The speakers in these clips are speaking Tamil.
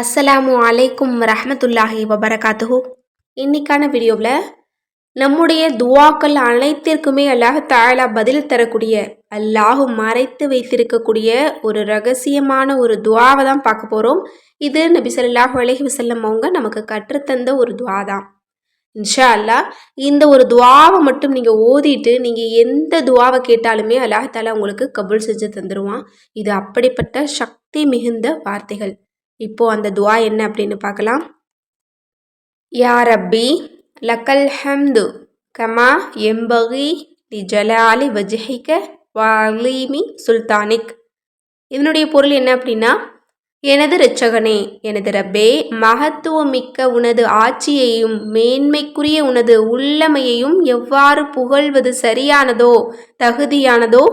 அஸ்ஸலாமு அலைக்கும் ரஹமத்துல்லாஹி வபரகாத்துஹு. இன்னைக்கான வீடியோவில் நம்முடைய துவாக்கள் அனைத்திற்குமே அல்லாஹ் தாயலா பதில் தரக்கூடிய அல்லாஹு மறைத்து வைத்திருக்கக்கூடிய ஒரு ரகசியமான ஒரு துவாவை தான் பார்க்க போகிறோம் இது நபி சொல்லாஹு அலஹி வசல்லம் அவங்க நமக்கு கற்றுத்தந்த ஒரு துவா தான். இன்ஷா அல்லா இந்த ஒரு துவாவை மட்டும் நீங்கள் ஓதிட்டு நீங்கள் எந்த துவாவை கேட்டாலுமே அல்லாஹாலா உங்களுக்கு கபுல் செஞ்சு தந்துடுவான் இது அப்படிப்பட்ட சக்தி மிகுந்த வார்த்தைகள். இப்போது அந்த துவா என்ன அப்படின்னு பார்க்கலாம். யா ரப்பி லக்கல் ஹம்து கமா எம்பகி தி ஜலாலி வஜஹிக வாலீமி சுல்தானிக். இதனுடைய பொருள் என்ன அப்படின்னா எனது இரட்சகனே எனது ரப்பே மகத்துவமிக்க உனது ஆட்சியையும் மேன்மைக்குரிய உனது உள்ளமையையும் எவ்வாறு புகழ்வது சரியானதோ தகுதியானதோ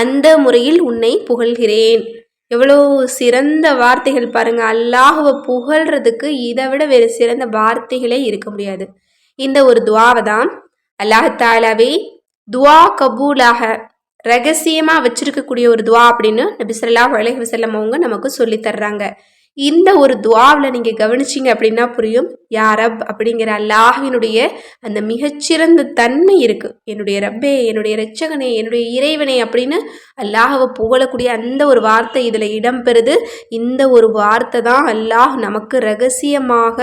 அந்த முறையில் உன்னை புகழ்கிறேன். எவ்வளோ சிறந்த வார்த்தைகள் பாருங்கள் அல்லாஹுவை புகழ்கிறதுக்கு இதை விட வேறு சிறந்த வார்த்தைகளே இருக்க முடியாது. இந்த ஒரு துவாவை தான் அல்லாஹாலாவே துவா கபூலாக ரகசியமாக வச்சிருக்கக்கூடிய ஒரு துவா அப்படின்னு நபி சொல்லா அலஹி வசல்லம் அவங்க நமக்கு சொல்லித்தர்றாங்க இந்த ஒரு துவாவில் நீங்கள் கவனிச்சிங்க அப்படின்னா புரியும். யாரப் அப்படிங்கிற அல்லாஹினுடைய அந்த மிகச்சிறந்த தன்மை இருக்குது என்னுடைய ரப்பே என்னுடைய ரச்சகனே என்னுடைய இறைவனே அப்படின்னு அல்லாஹவை புகழக்கூடிய அந்த ஒரு வார்த்தை இதில் இடம்பெறுது. இந்த ஒரு வார்த்தை தான் அல்லாஹ் நமக்கு ரகசியமாக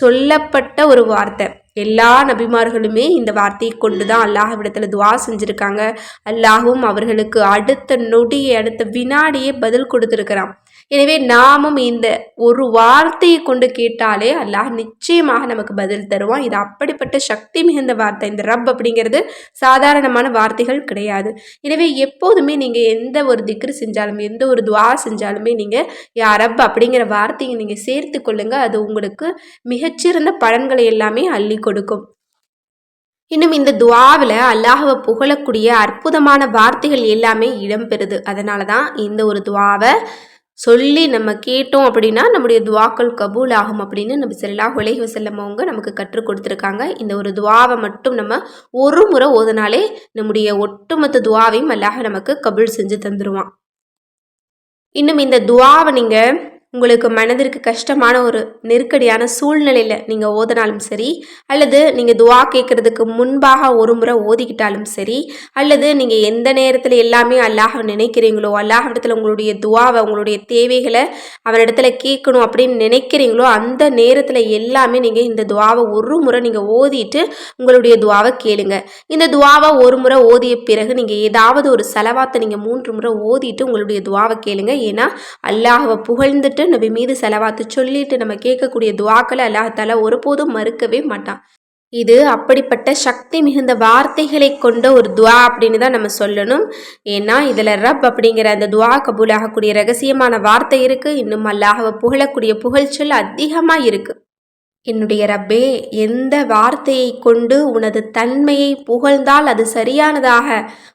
சொல்லப்பட்ட ஒரு வார்த்தை. எல்லா நபிமார்களுமே இந்த வார்த்தையை கொண்டு தான் அல்லாஹ்விடத்தில் துவா செஞ்சுருக்காங்க. அல்லாஹும் அவர்களுக்கு அடுத்த நொடியை அடுத்த வினாடியே பதில் கொடுத்துருக்கிறான். எனவே நாமும் இந்த ஒரு வார்த்தையை கொண்டு கேட்டாலே அல்லாஹ் நிச்சயமாக நமக்கு பதில் தருவான். இது அப்படிப்பட்ட சக்தி மிகுந்த வார்த்தை. இந்த ரப் அப்படிங்கிறது சாதாரணமான வார்த்தைகள் கிடையாது. எனவே எப்போதுமே நீங்கள் எந்த ஒரு திக்ரு செஞ்சாலும் எந்த ஒரு துவா செஞ்சாலுமே நீங்கள் யா ரப் அப்படிங்கிற வார்த்தையை நீங்கள் சேர்த்து கொள்ளுங்கள் அது உங்களுக்கு மிகச்சிறந்த பலன்களை எல்லாமே அள்ளி கொடுக்கும். இன்னும் இந்த துவாவில் அல்லாஹவை புகழக்கூடிய அற்புதமான வார்த்தைகள் எல்லாமே இடம்பெறுது. அதனால தான் இந்த ஒரு துவாவை சொல்லி நம்ம கேட்டோம் அப்படின்னா நம்முடைய துவாக்கள் கபூல் ஆகும் அப்படின்னு நம்ம செல்லா உலகி வசல்லம் அவங்க நமக்கு கற்றுக் கொடுத்துருக்காங்க. இந்த ஒரு துவாவை மட்டும் நம்ம ஒரு முறை ஓதுனாலே நம்முடைய ஒட்டுமொத்த துவாவையும் அல்லாஹ் நமக்கு கபூல் செஞ்சு தந்துடுவான் இன்னும் இந்த துவாவை நீங்கள் உங்களுக்கு மனதிற்கு கஷ்டமான ஒரு நெருக்கடியான சூழ்நிலையில் நீங்கள் ஓதினாலும் சரி அல்லது நீங்கள் துவா கேட்குறதுக்கு முன்பாக ஒரு முறை ஓதிக்கிட்டாலும் சரி அல்லது நீங்கள் எந்த நேரத்தில் எல்லாமே அல்லாஹ் நினைக்கிறீங்களோ அல்லாஹ் இடத்துல உங்களுடைய துவாவை உங்களுடைய தேவைகளை அவனிடத்துல கேட்கணும் அப்படின்னு நினைக்கிறீங்களோ அந்த நேரத்தில் எல்லாமே நீங்கள் இந்த துவாவை ஒரு முறை நீங்கள் ஓதிட்டு உங்களுடைய துவாவை கேளுங்க. இந்த துவாவை ஒரு முறை ஓதிய பிறகு நீங்கள் ஏதாவது ஒரு செலவாத்தை நீங்கள் மூன்று முறை ஓதிட்டு உங்களுடைய துவாவை கேளுங்க. ஏன்னா அல்லாஹவை புகழ்ந்துட்டு சொல்லிட்டு நபி மீது செலவாத்து சொல்லிட்டு நம்ம கேட்கக்கூடிய துவாக்களை அல்லாஹால ஒருபோதும் மறுக்கவே மாட்டான். இது அப்படிப்பட்ட சக்தி மிகுந்த வார்த்தைகளை கொண்ட ஒரு துவா அப்படின்னு தான் நம்ம சொல்லணும். ஏன்னா இதில் ரப் அப்படிங்கிற அந்த துவா கபூலாகக்கூடிய ரகசியமான வார்த்தை இருக்குது இன்னும் அல்லாஹவை புகழக்கூடிய புகழ்ச்சொல் அதிகமாக இருக்குது என்னுடைய ரப்பே எந்த வார்த்தையை கொண்டு உனது தன்மையை புகழ்ந்தால் அது சரியானதாக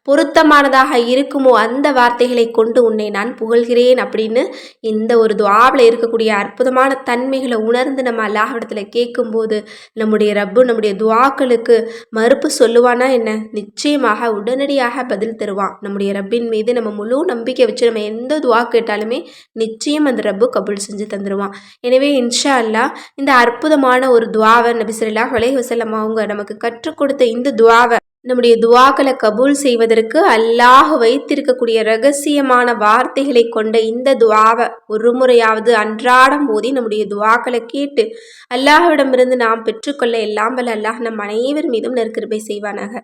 பொருத்தமானதாக இருக்குமோ அந்த வார்த்தைகளை கொண்டு உன்னை நான் புகழ்கிறேன் அப்படின்னு இந்த ஒரு துவாவில் இருக்கக்கூடிய அற்புதமான தன்மைகளை உணர்ந்து நம்ம அல்லாஹிடத்தில் கேட்கும்போது நம்முடைய ரப்பு நம்முடைய துவாக்களுக்கு மறுப்பு சொல்லுவானா என்ன? நிச்சயமாக உடனடியாக பதில் தருவான். நம்முடைய ரப்பின் மீது நம்ம முழு நம்பிக்கை வச்சு நம்ம எந்த துவா கேட்டாலுமே நிச்சயம் அந்த ரப்பு கபுல் செஞ்சு தந்துடுவான் எனவே இன்ஷா அல்லா இந்த அற்புதம் அற்புதமான ஒரு துவாவை நபிசுல்லா ஹொலை வசல்லம் அவங்க நமக்கு கற்றுக் கொடுத்த இந்த துவாவை நம்முடைய துவாக்களை கபூல் செய்வதற்கு அல்லாஹ் வைத்திருக்கக்கூடிய ரகசியமான வார்த்தைகளை கொண்ட இந்த துவாவை ஒரு முறையாவது அன்றாடம் போதி நம்முடைய துவாக்களை கேட்டு அல்லாஹ்விடமிருந்து நாம் பெற்றுக்கொள்ள எல்லாம் வல்ல அல்லாஹ் நம் அனைவர் மீதும் நெருக்கிருப்பை செய்வானாக.